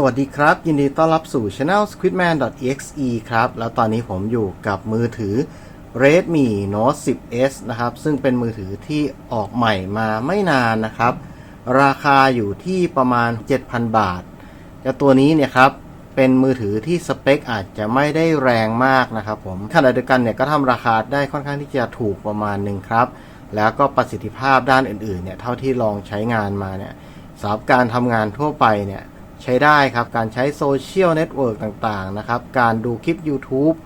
สวัสดีครับ ยินดีต้อนรับสู่ Channel squidman.exe ครับ แล้วตอนนี้ผมอยู่กับมือถือ Redmi Note 10s นะครับ ซึ่งเป็นมือถือที่ออกใหม่มาไม่นานนะครับ ราคาอยู่ที่ประมาณ 7,000 บาท แต่ตัวนี้เนี่ยครับ เป็นมือถือที่สเปคอาจจะไม่ได้แรงมากนะครับผมขณะเดียวกันเนี่ยก็ทำราคาได้ค่อนข้างที่จะถูกประมาณหนึ่งครับ แล้วก็ประสิทธิภาพด้านอื่นๆเนี่ยเท่าที่ลองใช้งานมาเนี่ยสำหรับการทำงานทั่วไปเนี่ย ใช้ได้ครับ การใช้โซเชียลเน็ตเวิร์กต่างๆนะครับ การดูคลิป YouTube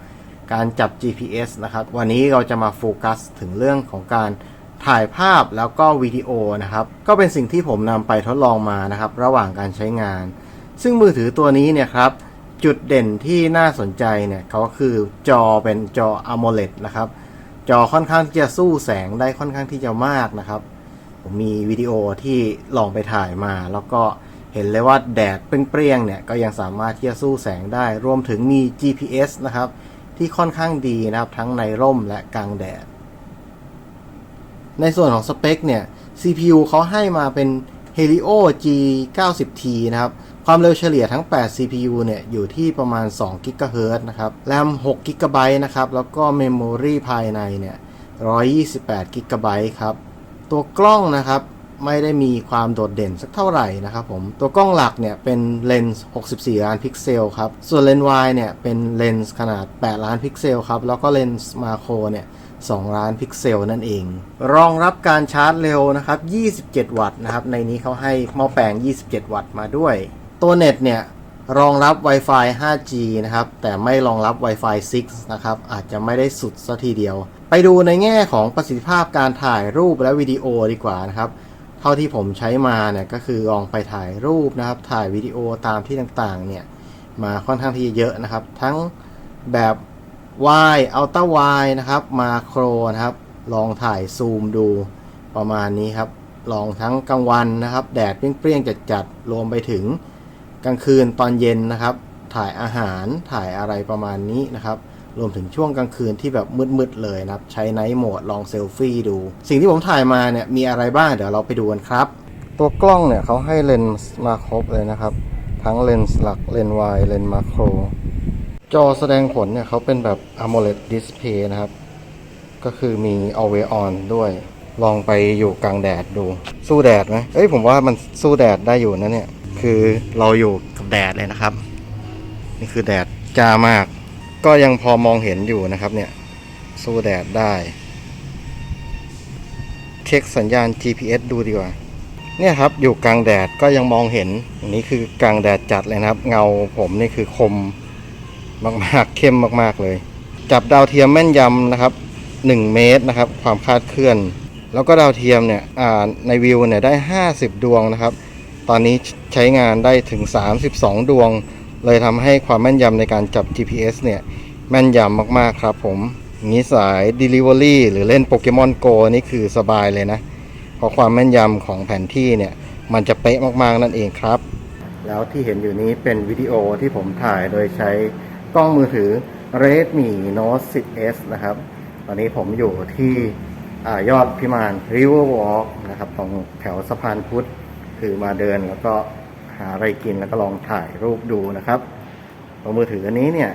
การจับ GPS นะครับ วันนี้เราจะมาโฟกัสถึงเรื่องของการถ่ายภาพแล้วก็วิดีโอนะครับ ก็เป็นสิ่งที่ผมนำไปทดลองมานะครับ ระหว่างการใช้งาน ซึ่งมือถือตัวนี้เนี่ยครับ จุดเด่นที่น่าสนใจเนี่ยเขาคือจอเป็นจอ AMOLED นะครับ จอค่อนข้างที่จะสู้แสงได้ค่อนข้างที่จะมากนะครับ ผมมีวิดีโอที่ลองไปถ่ายมาแล้วก็ เห็นเลยว่าแดดเปรี้ยงๆเนี่ยก็ยังสามารถที่จะสู้แสงได้ รวมถึงมี GPS นะครับ ที่ค่อนข้างดีนะครับ ทั้งในร่มและกลางแดด ในส่วนของสเปคเนี่ย CPU เขาให้มาเป็น Helio G90T นะครับ ความเร็วเฉลี่ยทั้ง 8 CPU เนี่ย อยู่ที่ประมาณ 2 GHz นะครับแรม6 GB นะครับ แล้วก็ Memory ภายในเนี่ย 128 GB ครับ ตัวกล้องนะครับ ไม่ได้มีความโดดเด่นสักเท่าไหร่นะครับผม ตัวกล้องหลักเนี่ยเป็นเลนส์ 64 ล้านพิกเซลครับ ส่วนเลนส์วายเนี่ยเป็นเลนส์ขนาด 8 ล้านพิกเซลครับ แล้วก็เลนส์มาโครเนี่ย2 ล้านพิกเซลนั่นเอง รองรับการชาร์จเร็วนะครับ 27 วัตต์นะครับ ในนี้เขาให้หม้อแปลง 27 วัตต์มาด้วย ตัวเน็ตเนี่ยรองรับ Wi-Fi 5G นะครับ แต่ไม่รองรับ Wi-Fi 6 นะครับ อาจจะไม่ได้สุดซะทีเดียว ไปดูในแง่ของประสิทธิภาพการถ่ายรูปและวิดีโอดีกว่านะครับ เท่าที่ผมใช้มาเนี่ยก็คือลองไปถ่ายรูปนะครับ ถ่ายวิดีโอตามที่ต่างๆเนี่ยมาค่อนข้างที่จะเยอะนะครับ ทั้งแบบ Y Ultra Y นะครับมาโครนะครับ ลองถ่ายซูมดูประมาณนี้ครับ ลองทั้งกลางวันนะครับ แดดเปรี้ยงๆจัดๆรวมไปถึงกลางคืนตอนเย็นนะครับ ถ่ายอาหารถ่ายอะไรประมาณนี้นะครับ รวมถึงช่วงกลางคืนที่แบบมืดๆเลยนะครับ ใช้ไนท์โหมดลองเซลฟี่ดู สิ่งที่ผมถ่ายมาเนี่ยมีอะไรบ้างเดี๋ยวเราไปดูกันครับ ตัวกล้องเนี่ยเขาให้เลนส์มาครบเลยนะครับ ทั้งเลนส์หลักเลนส์วายเลนส์มาโคร จอแสดงผลเนี่ยเขาเป็นแบบ AMOLED Display นะครับ ก็คือมี Always On ด้วย ลองไปอยู่กลางแดดดู สู้แดดไหมเอ้ยผมว่ามันสู้แดดได้อยู่นะเนี่ย คือเราอยู่กับแดดเลยนะครับ นี่คือแดดจ้ามาก ก็ยังพอมองเห็นอยู่นะครับเนี่ย สู้แดดได้ เช็คสัญญาณ GPS ดูดีกว่า เนี่ยครับอยู่กลางแดดก็ยังมองเห็นอันนี้คือกลางแดดจัดเลยนะครับ เงาผมนี่คือคมมากๆเข้มมากๆเลย จับดาวเทียมแม่นยำนะครับ 1 เมตรนะครับ ความคลาดเคลื่อน แล้วก็ดาวเทียมเนี่ยอ่าในวิวเนี่ยได้ 50 ดวงนะครับ ตอนนี้ใช้งานได้ถึง 32 ดวง เลยทำให้ความแม่นยำในการจับ GPS เนี่ย แม่นยำมากๆครับผมงนี้สาย Delivery หรือเล่นโปเกมอนโกนี่คือสบายเลยนะ เพราะความแม่นยำของแผนที่เนี่ย มันจะเป๊ะมากๆนั่นเองครับ แล้วที่เห็นอยู่นี้เป็นวิดีโอที่ผมถ่ายโดยใช้กล้องมือถือ Redmi Note 10s นะครับ ตอนนี้ผมอยู่ที่อยอดพิมาน River Walk นะครับ ตรงแถวสะพานพุทธคือมาเดินแล้วก็าอะไรกินแล้วก็ลองถ่ายรูปดูนะครับตัวมือถืออันนี้เนี่ย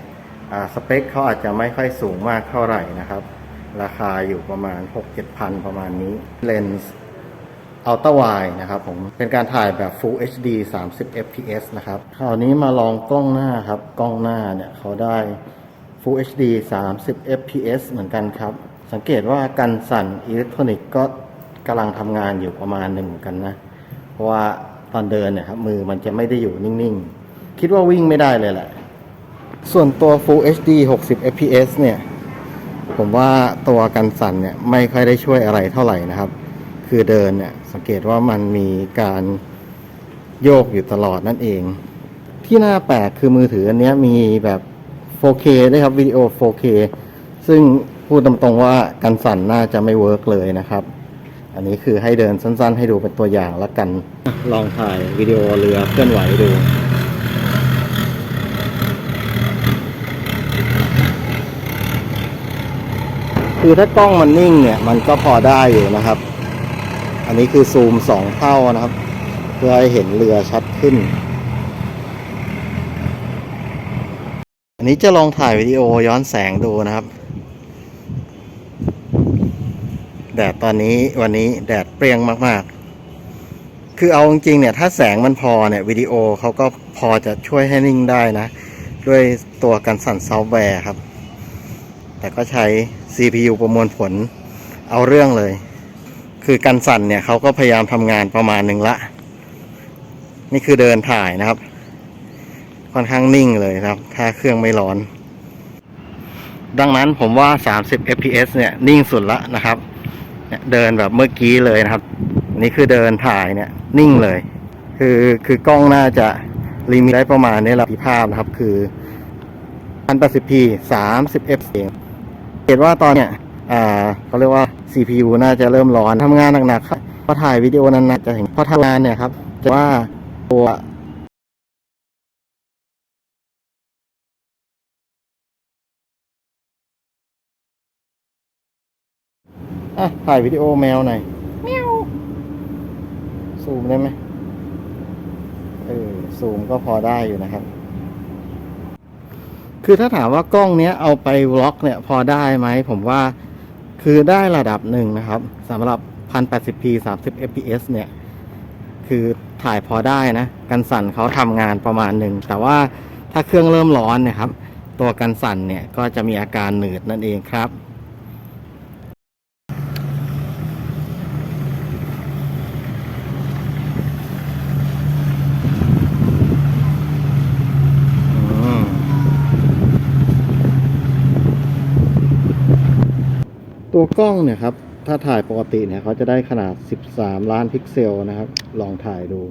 สเปคเขาอาจจะไม่ค่อยสูงมากเท่าไหร่นะครับ ราคาอยู่ประมาณ 6-7พันประมาณนี้เลนส์อัลตร้าไวนะครับผมเป็นการถ่ายแบบ Full HD 30 fps นะครับคราวนี้มาลองกล้องหน้าครับ กล้องหน้าเนี่ยเขาได้ Full HD 30 fps เหมือนกันครับ สังเกตว่ากันสั่นอิเล็กทรอนิกส์ก็กำลังทำงานอยู่ประมาณหนึ่งกันนะ เพราะว่า ตอนเดินเนี่ยครับมือมันจะไม่ได้อยู่นิ่งๆ คิดว่าวิ่งไม่ได้เลยแหละ ส่วนตัว Full HD 60 fps เนี่ย ผมว่าตัวกันสั่นเนี่ยไม่ค่อยได้ช่วยอะไรเท่าไหร่นะครับ คือเดินเนี่ยสังเกตว่ามันมีการโยกอยู่ตลอดนั่นเอง ที่น่าแปลกคือมือถืออันนี้มีแบบ 4K ด้วยครับวิดีโอ 4K ซึ่งพูดตรงๆว่ากันสั่นน่าจะไม่เวิร์กเลยนะครับ อันนี้คือให้เดินสั้น ๆ ให้ดูเป็นตัวอย่างแล้วกัน ลองถ่ายวิดีโอเรือเคลื่อนไหวดูคือถ้ากล้องมันนิ่งเนี่ยมันก็พอได้อยู่นะครับ อันนี้คือซูมสองเท่านะครับ เพื่อให้เห็นเรือชัดขึ้นนี้จะลองถ่ายวิดีโอย้อนแสงดูนะครับ แดดตอนนี้วันนี้แดดเปรี้ยงมาก ๆ คือเอาจริงๆเนี่ย ถ้าแสงมันพอเนี่ยวิดีโอเขาก็พอจะช่วยให้นิ่งได้นะ ด้วยตัวกันสั่นซอฟต์แวร์ครับ แต่ก็ใช้ CPU ประมวลผลเอาเรื่องเลย คือกันสั่นเนี่ยเขาก็พยายามทำงานประมาณหนึ่งละ นี่คือเดินถ่ายนะครับ ค่อนข้างนิ่งเลยนะครับ ถ้าเครื่องไม่ร้อนดังนั้นผมว่า 30 fps เนี่ย นิ่งสุดละนะครับ เดินแบบเมื่อกี้เลยนะครับ นี่คือเดินถ่ายเนี่ย นิ่งเลย คือคือกล้องน่าจะลิมิตได้ประมาณนี้แหละภาพนะครับ คือ 1080p 30 f เองเห็นว่าตอนเนี้ยอ่าเขาเรียกว่า CPU น่าจะเริ่มร้อนทำงานหนักๆครับพอถ่ายวิดีโอนั้นๆจะเห็นพอทำงานเนี่ยครับ จะว่าตัว อะ ถ่ายวิดีโอแมวหน่อยแมวซูมได้ไหมเออซูมก็พอได้อยู่นะครับ คือถ้าถามว่ากล้องเนี้ยเอาไปวล็อกเนี่ยพอได้ไหม ผมว่าคือได้ระดับหนึ่งนะครับสำหรับ 1080p 30 fps เนี่ย คือถ่ายพอได้นะ กันสั่นเขาทำงานประมาณหนึ่ง แต่ว่าถ้าเครื่องเริ่มร้อนเนี่ยครับ ตัวกันสั่นเนี่ยก็จะมีอาการหนืดนั่นเองครับ อืมตัวกล้ องเนี่ยครับ ถ้าถ่ายปกติเนี่ยเขาจะได้ขนาด 13 ล้านพิกเซลนะครับ ลองถ่ายดู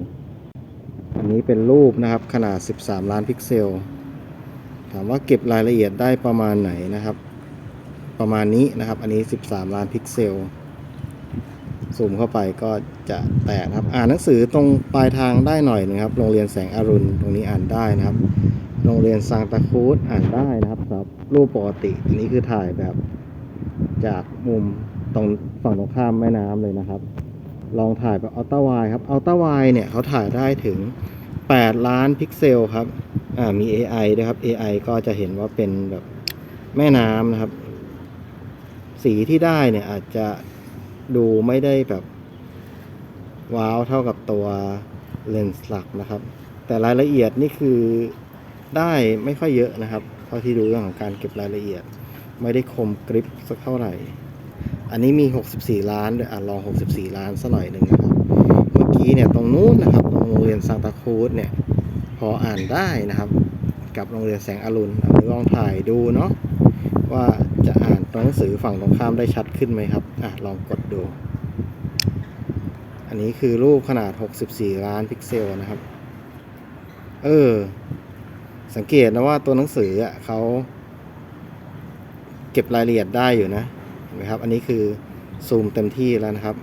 อันนี้เป็นรูปนะครับขนาด 13 ล้านพิกเซล ถามว่าเก็บรายละเอียดได้ประมาณไหนนะครับ ประมาณนี้นะครับ อันนี้ 13 ล้านพิกเซลซูมเข้าไปก็จะแตกนะครับ อ่านหนังสือตรงปลายทางได้หน่อยนึงครับ โรงเรียนแสงอรุณตรงนี้อ่านได้นะครับ โรงเรียนซางตาคูดอ่านได้นะครับครับรูปปกติ อันนี้คือถ่ายแบบ จากมุมตรงฝั่งตรงข้ามแม่น้ำเลยนะครับ ลองถ่ายแบบอัลตร้าไวครับอัลตร้าไวเนี่ยเขาถ่ายได้ถึง 8 ล้านพิกเซลครับอ่ามี AI ด้วยครับ AI ก็จะเห็นว่าเป็นแบบแม่น้ำนะครับ สีที่ได้เนี่ยอาจจะดูไม่ได้แบบ ว้าวเท่ากับตัวเลนส์หลักนะครับ แต่รายละเอียดนี่คือได้ไม่ค่อยเยอะนะครับเท่าที่ดูเรื่องของการเก็บรายละเอียด ไม่ได้คมกริปสักเท่าไหร่ อันนี้มี 64 ล้านด้วยอะลอง 64 ล้านสักหน่อยหนึ่งนะครับ เมื่อกี้เนี่ยตรงนู้นนะครับตรงโรงเรียนซานตาคูดเนี่ยพออ่านได้นะครับ กับโรงเรียนแสงอรุณอลองถ่ายดูเนาะว่าจะอ่านตัวหนังสือฝั่งตรงข้ามได้ชัดขึ้นไหมครับอะลองกดดู อันนี้คือรูปขนาด 64 ล้านพิกเซลนะครับ เออ สังเกตนะว่าตัวหนังสืออะเขา เก็บรายละเอียดได้อยู่นะเห็นไหมครับ อันนี้คือซูมเต็มที่แล้วนะครับ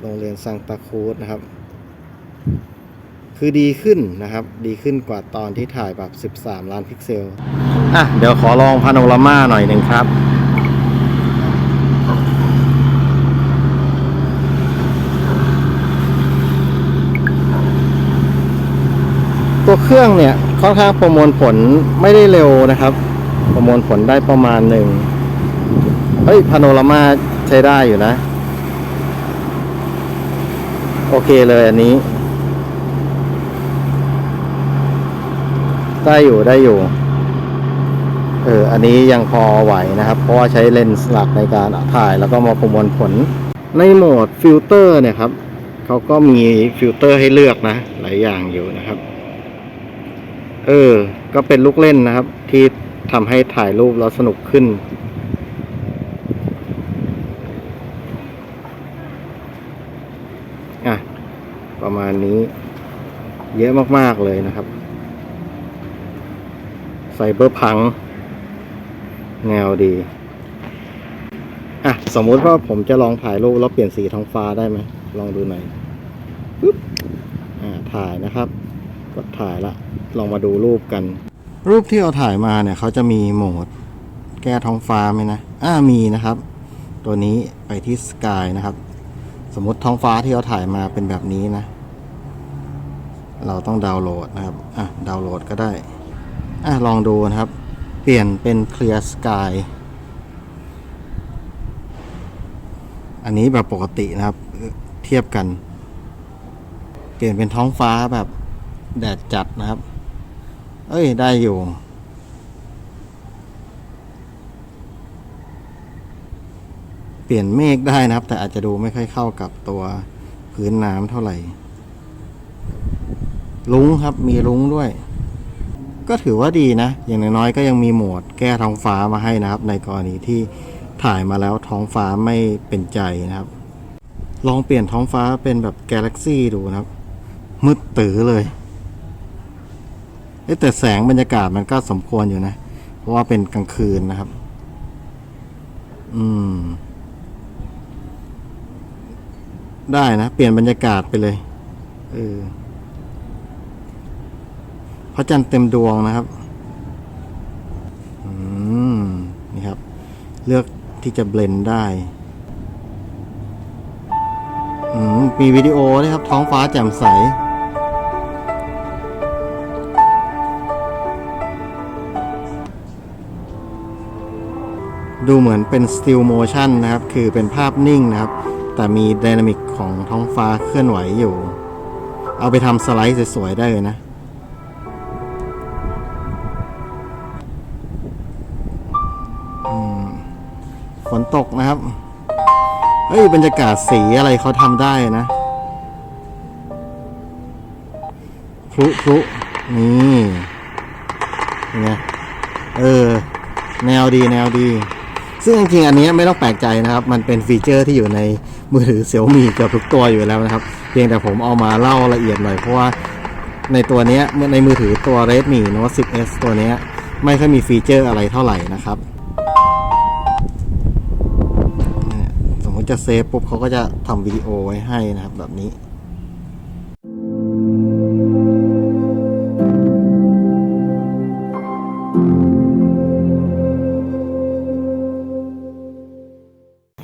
โรงเรียนซังตาคูดนะครับ คือดีขึ้นนะครับ ดีขึ้นกว่าตอนที่ถ่ายแบบ 13 ล้านพิกเซล อะ เดี๋ยวขอลองพาโนรามาหน่อยหนึ่งครับตัวเครื่องเนี่ยค่อนข้างประมวลผลไม่ได้เร็วนะครับ ประมวลผลได้ประมาณหนึ่งเฮ้ยพาโนรามาใช้ได้อยู่นะ โอเคเลยอันนี้ ได้อยู่ได้อยู่ เออ อันนี้ยังพอไหวนะครับ เพราะว่าใช้เลนส์หลักในการถ่ายแล้วก็มาประมวลผล ในโหมดฟิลเตอร์เนี่ยครับเขาก็มีฟิลเตอร์ให้เลือกนะ หลายอย่างอยู่นะครับ เออ ก็เป็นลูกเล่นนะครับ ที่ ทำให้ถ่ายรูปแล้วสนุกขึ้น อะ ประมาณนี้ เยอะมาก ๆ เลยนะครับไซเบอร์พัง แนวดี อะ สมมุติว่าผมจะลองถ่ายรูปแล้วเปลี่ยนสีท้องฟ้าได้ไหม ลองดูหน่อยปึ๊บ อ่า ถ่ายนะครับ กดถ่ายละ ลองมาดูรูปกัน รูปที่เราถ่ายมาเนี่ยเขาจะมีโหมดแก้ท้องฟ้าไหมนะ อ่ามีนะครับ ตัวนี้ไปที่สกายนะครับ สมมติท้องฟ้าที่เราถ่ายมาเป็นแบบนี้นะ เราต้องดาวน์โหลดนะครับ อะดาวน์โหลดก็ได้ อะลองดูนะครับ เปลี่ยนเป็น Clear Sky อันนี้แบบปกตินะครับ เทียบกัน เปลี่ยนเป็นท้องฟ้าแบบแดดจัดนะครับ เอ้ย ได้อยู่ เปลี่ยนเมฆได้นะครับ แต่อาจจะดูไม่ค่อยเข้ากับตัวพื้นน้ำเท่าไหร่ ลุงครับ มีลุงด้วย ก็ถือว่าดีนะ อย่างน้อยๆก็ยังมีโหมดแก้ท้องฟ้ามาให้นะครับ ในกรณีที่ถ่ายมาแล้วท้องฟ้าไม่เป็นใจนะครับ ลองเปลี่ยนท้องฟ้าเป็นแบบกาแล็กซี่ดูนะครับ มืดตื้อเลย เอ๊แต่แสงบรรยากาศมันก็สมควรอยู่นะ เพราะว่าเป็นกลางคืนนะครับ อืม ได้นะ เปลี่ยนบรรยากาศไปเลย เออพระจันทร์เต็มดวงนะครับ อืม นี่ครับ เลือกที่จะเบลนได้ อืม มีวิดีโอด้ครับ ท้องฟ้าแจ่มใส ดูเหมือนเป็น still motion นะครับ คือเป็นภาพนิ่งนะครับ แต่มีไดนามิกของท้องฟ้าเคลื่อนไหวอยู่ เอาไปทำสไลด์สวยๆได้เลยนะฝนตกนะครับ เฮ้ย บรรยากาศสีอะไรเขาทำได้นะ พลุพลุนี่เป็นไงเออ แนวดีแนวดี ซึ่งจริงๆอันนี้ไม่ต้องแปลกใจนะครับ มันเป็นฟีเจอร์ที่อยู่ในมือถือเสี่ยวมีเกือบทุกตัวอยู่แล้วนะครับ เพียงแต่ผมเอามาเล่าละเอียดหน่อยเพราะว่าในตัวนี้ในมือถือตัว Redmi Note 10s ตัวนี้ไม่ค่อยมีฟีเจอร์อะไรเท่าไหร่นะครับ สมมติจะเซฟปุ๊บเขาก็จะทำวิดีโอไว้ให้นะครับแบบนี้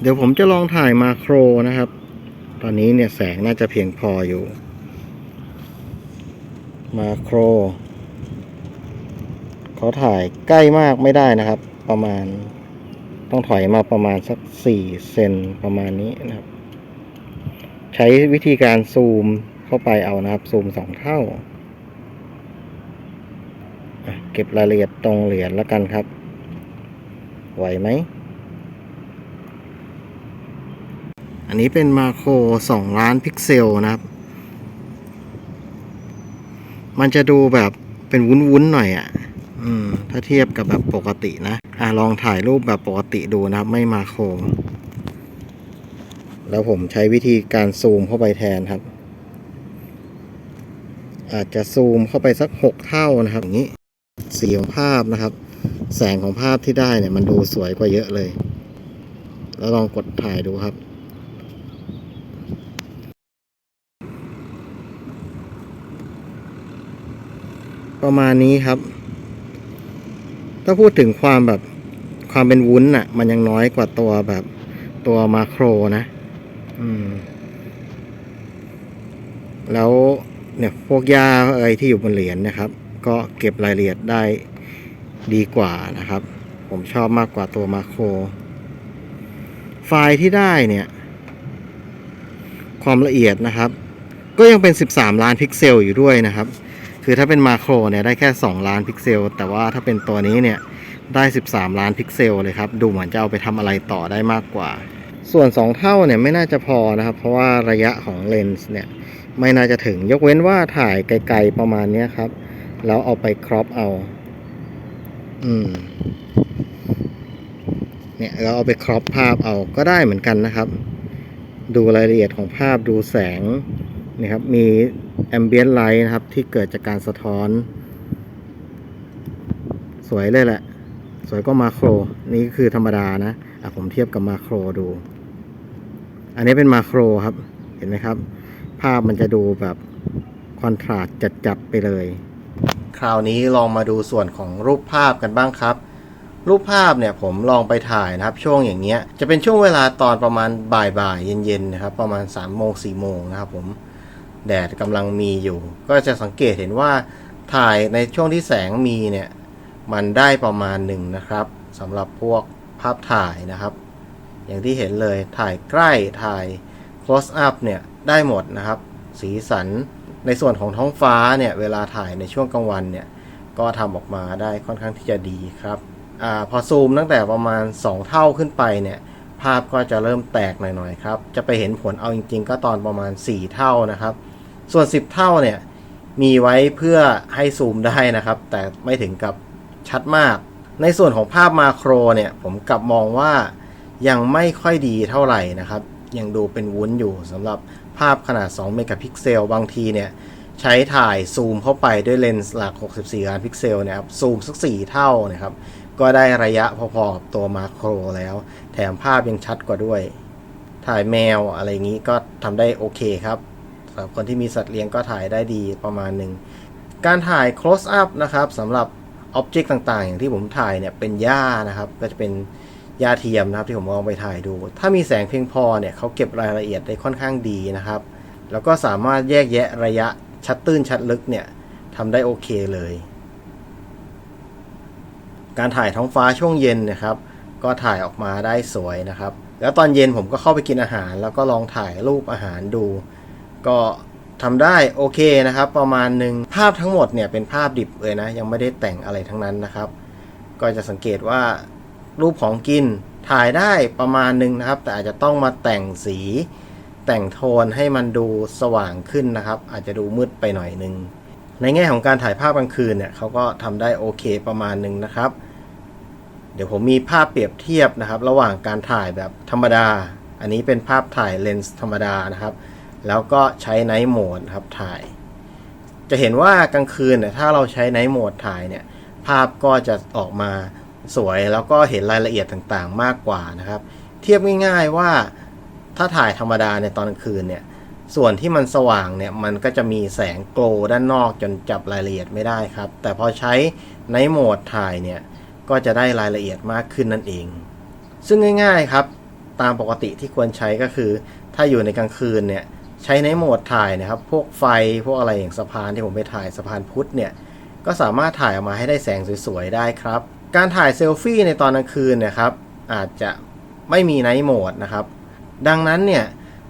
เดี๋ยวผมจะลองถ่ายมาโครนะครับ ตอนนี้เนี่ยแสงน่าจะเพียงพออยู่ มาโครเขาถ่ายใกล้มากไม่ได้นะครับ ประมาณ ต้องถอยมาประมาณสักสี่เซนประมาณนี้นะครับ ใช้วิธีการซูมเข้าไปเอานะครับ ซูมสองเท่าเก็บรายละเอียดตรงเหรียญแล้วกันครับ ไหวไหม อันนี้เป็นมาโครสองล้านพิกเซลนะครับ มันจะดูแบบเป็นวุ้นๆหน่อยอะ่ะอืมถ้าเทียบกับแบบปกตินะอะลองถ่ายรูปแบบปกติดูนะครับ ไม่มาโครแล้วผมใช้วิธีการซูมเข้าไปแทนครับ อาจจะซูมเข้าไปสักหกเท่านะครับอย่างนี้สีของภาพนะครับ แสงของภาพที่ได้เนี่ยมันดูสวยกว่าเยอะเลย แล้วลองกดถ่ายดูครับ ประมาณนี้ครับ ถ้าพูดถึงความแบบความเป็นวุ้นอะ่ะ มันยังน้อยกว่าตัวแบบตัวมาโครนะอืม แล้วเนี่ยพวกยาอะไรที่อยู่บนเหรียญนะครับ ก็เก็บรายละเอียดได้ดีกว่านะครับ ผมชอบมากกว่าตัวมาโคร ไฟล์ที่ได้เนี่ย ความละเอียดนะครับ ก็ยังเป็น 13 ล้านพิกเซลอยู่ด้วยนะครับ คือถ้าเป็นมาโครเนี่ยได้แค่ 2 ล้านพิกเซล แต่ว่าถ้าเป็นตัวนี้เนี่ยได้ 13 ล้านพิกเซลเลยครับ ดูเหมือนจะเอาไปทำอะไรต่อได้มากกว่า ส่วน 2 เท่าเนี่ยไม่น่าจะพอนะครับ เพราะว่าระยะของเลนส์เนี่ยไม่น่าจะถึงยกเว้นว่าถ่ายไกลๆประมาณนี้ครับ แล้วเอาไปครอปเอา อืมเนี่ยเราเอาไปครอปภาพเอาก็ได้เหมือนกันนะครับ ดูรายละเอียดของภาพดูแสงนะครับ มี แอมเบียนไลท์นะครับ ที่เกิดจากการสะท้อน สวยเลยแหละ สวยก็มาโคร นี่คือธรรมดานะอะผมเทียบกับมาโครดู อันนี้เป็นมาโครครับ เห็นไหมครับ ภาพมันจะดูแบบคอนทราสต์จัดๆไปเลย คราวนี้ลองมาดูส่วนของรูปภาพกันบ้างครับ รูปภาพเนี่ยผมลองไปถ่ายนะครับ ช่วงอย่างเงี้ย จะเป็นช่วงเวลาตอนประมาณบ่ายๆเย็นๆนะครับ ประมาณ3ามโมงสี่โมงนะครับผม แดดกำลังมีอยู่ ก็จะสังเกตเห็นว่าถ่ายในช่วงที่แสงมีเนี่ยมันได้ประมาณหนึ่งนะครับสำหรับพวกภาพถ่ายนะครับ อย่างที่เห็นเลยถ่ายใกล้ถ่าย close up เนี่ยได้หมดนะครับ สีสันในส่วนของท้องฟ้าเนี่ยเวลาถ่ายในช่วงกลางวันเนี่ยก็ทำออกมาได้ค่อนข้างที่จะดีครับอพอซูมตั้งแต่ประมาณ 2 เท่าขึ้นไปเนี่ยภาพก็จะเริ่มแตกหน่อยๆครับ จะไปเห็นผลเอาจริง ๆ ก็ตอนประมาณ 4 เท่านะครับ ส่วน 10 เท่าเนี่ย มีไว้เพื่อให้ซูมได้นะครับ แต่ไม่ถึงกับชัดมาก ในส่วนของภาพมาโครเนี่ย ผมกลับมองว่ายังไม่ค่อยดีเท่าไหร่นะครับ ยังดูเป็นวุ้นอยู่สำหรับภาพขนาด 2 เมกะพิกเซล บางทีเนี่ย ใช้ถ่ายซูมเข้าไปด้วยเลนส์หลัก 64 ล้านพิกเซลเนี่ยครับ ซูมสัก 4 เท่านะครับ ก็ได้ระยะพอๆกับตัวมาโครแล้ว แถมภาพยังชัดกว่าด้วย ถ่ายแมวอะไรอย่างนี้ก็ทำได้โอเคครับ สำหรับคนที่มีสัตว์เลี้ยงก็ถ่ายได้ดีประมาณหนึ่ง การถ่าย close up นะครับสำหรับอ็อบเจกต์ต่างๆ อย่างที่ผมถ่ายเนี่ยเป็นหญ้านะครับ ก็จะเป็นหญ้าเทียมนะครับที่ผมลองไปถ่ายดู ถ้ามีแสงเพียงพอเนี่ยเขาเก็บรายละเอียดได้ค่อนข้างดีนะครับ แล้วก็สามารถแยกแยะระยะชัดตื้นชัดลึกเนี่ยทำได้โอเคเลย การถ่ายท้องฟ้าช่วงเย็นนะครับ ก็ถ่ายออกมาได้สวยนะครับ แล้วตอนเย็นผมก็เข้าไปกินอาหาร แล้วก็ลองถ่ายรูปอาหารดู ก็ทำได้โอเคนะครับ ประมาณหนึ่งภาพทั้งหมดเนี่ยเป็นภาพดิบเลยนะ ยังไม่ได้แต่งอะไรทั้งนั้นนะครับ ก็จะสังเกตว่ารูปของกินถ่ายได้ประมาณหนึ่งนะครับ แต่อาจจะต้องมาแต่งสีแต่งโทนให้มันดูสว่างขึ้นนะครับ อาจจะดูมืดไปหน่อยหนึ่งในแง่ของการถ่ายภาพกลางคืนเนี่ยเขาก็ทำได้โอเคประมาณหนึ่งนะครับ เดี๋ยวผมมีภาพเปรียบเทียบนะครับ ระหว่างการถ่ายแบบธรรมดา อันนี้เป็นภาพถ่ายเลนส์ธรรมดานะครับ แล้วก็ใช้ไนท์โหมดครับถ่าย จะเห็นว่ากลางคืนเนี่ยถ้าเราใช้ไนท์โหมดถ่ายเนี่ยภาพก็จะออกมาสวยแล้วก็เห็นรายละเอียดต่างๆ มากกว่านะครับ เทียบง่ายๆว่าถ้าถ่ายธรรมดาในตอนกลางคืนเนี่ยส่วนที่มันสว่างเนี่ยมันก็จะมีแสงโกลด้านนอกจนจับรายละเอียดไม่ได้ครับ แต่พอใช้ไนโหมดถ่ายเนี่ยก็จะได้รายละเอียดมากขึ้นนั่นเอง ซึ่งง่ายๆครับ ตามปกติที่ควรใช้ก็คือ ถ้าอยู่ในกลางคืนเนี่ย ใช้ในโหมดถ่ายนะครับ พวกไฟพวกอะไรอย่างสะพานที่ผมไปถ่ายสะพานพุทธเนี่ย ก็สามารถถ่ายออกมาให้ได้แสงสวยๆได้ครับ การถ่ายเซลฟี่ในตอนกลางคืนนี่ยครับ อาจจะไม่มีไนท์โหมดนะครับ ดังนั้นเนี่ย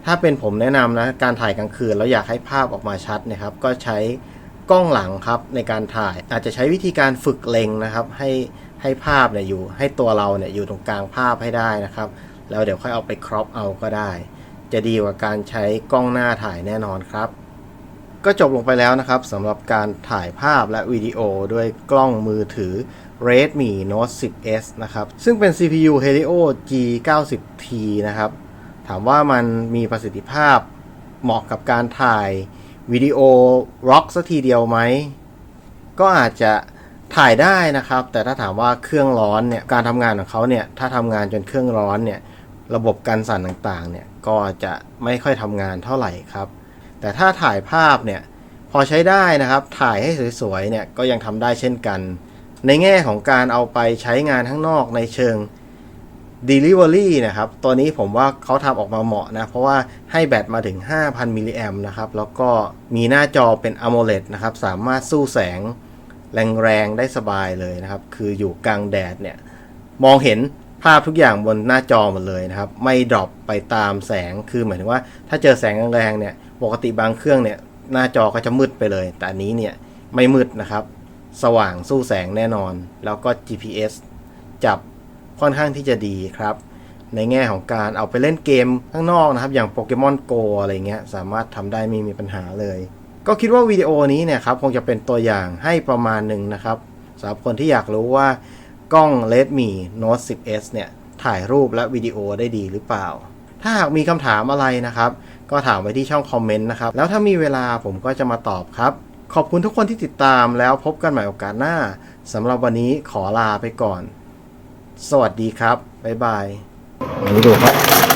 ถ้าเป็นผมแนะนำนะการถ่ายกลางคืนแล้วอยากให้ภาพออกมาชัดนะครับ ก็ใช้กล้องหลังครับในการถ่ายอาจจะใช้วิธีการฝึกเล็งนะครับ ให้ให้ภาพเนี่ยอยู่ให้ตัวเราเนี่ยอยู่ตรงกลางภาพให้ได้นะครับ แล้วเดี๋ยวค่อยเอาไปครอปเอาก็ได้ จะดีกว่าการใช้กล้องหน้าถ่ายแน่นอนครับ ก็จบลงไปแล้วนะครับสำหรับการถ่ายภาพและวิดีโอด้วยกล้องมือถือ Redmi Note 10s นะครับ ซึ่งเป็น CPU Helio G90T นะครับ ถามว่ามันมีประสิทธิภาพเหมาะกับการถ่ายวิดีโอร็อกสักทีเดียวไหม ก็อาจจะถ่ายได้นะครับ แต่ถ้าถามว่าเครื่องร้อนเนี่ย การทำงานของเขาเนี่ย ถ้าทำงานจนเครื่องร้อนเนี่ย ระบบกันสั่นต่างๆเนี่ยก็จะไม่ค่อยทำงานเท่าไหร่ครับ แต่ถ้าถ่ายภาพเนี่ยพอใช้ได้นะครับถ่ายให้สวยๆเนี่ยก็ยังทำได้เช่นกัน ในแง่ของการเอาไปใช้งานข้างนอกในเชิง Delivery นะครับ ตัวนี้ผมว่าเขาทำออกมาเหมาะนะ เพราะว่าให้แบตมาถึง 5,000 มิลลิแอมนะครับ แล้วก็มีหน้าจอเป็น AMOLED นะครับ สามารถสู้แสงแรงๆ ได้สบายเลยนะครับ คืออยู่กลางแดดเนี่ย มองเห็น ภาพทุกอย่างบนหน้าจอหมดเลยนะครับ ไม่ดรอปไปตามแสงคือหมายถึงว่าถ้าเจอแสงแรงๆเนี่ยปกติบางเครื่องเนี่ยหน้าจอก็จะมืดไปเลย แต่อันนี้เนี่ยไม่มืดนะครับ สว่างสู้แสงแน่นอน แล้วก็ GPS จับค่อนข้างที่จะดีครับ ในแง่ของการเอาไปเล่นเกมข้างนอกนะครับ อย่างโปเกมอนโกอะไรเงี้ยสามารถทำได้ไม่มีปัญหาเลย ก็คิดว่าวิดีโอนี้เนี่ยครับคงจะเป็นตัวอย่างให้ประมาณหนึ่งนะครับสำหรับคนที่อยากรู้ว่า กล้อง Redmi Note 10s เนี่ย ถ่ายรูปและวิดีโอได้ดีหรือเปล่า ถ้าหากมีคำถามอะไรนะครับ ก็ถามไว้ที่ช่องคอมเมนต์นะครับ แล้วถ้ามีเวลาผมก็จะมาตอบครับ ขอบคุณทุกคนที่ติดตามแล้วพบกันใหม่โอกาสหน้าสำหรับวันนี้ขอลาไปก่อน สวัสดีครับ บ๊ายบายดูครับ